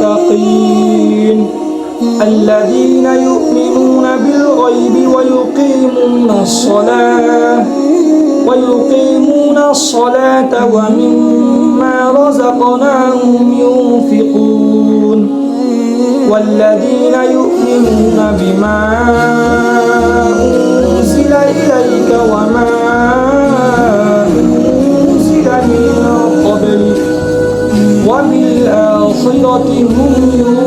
للمتقين الذين يؤمنون بالغيب ويقيمون الصلاة ويقيمون الصلاة ومما رزقناهم ينفقون والذين يؤمنون بما got the moon.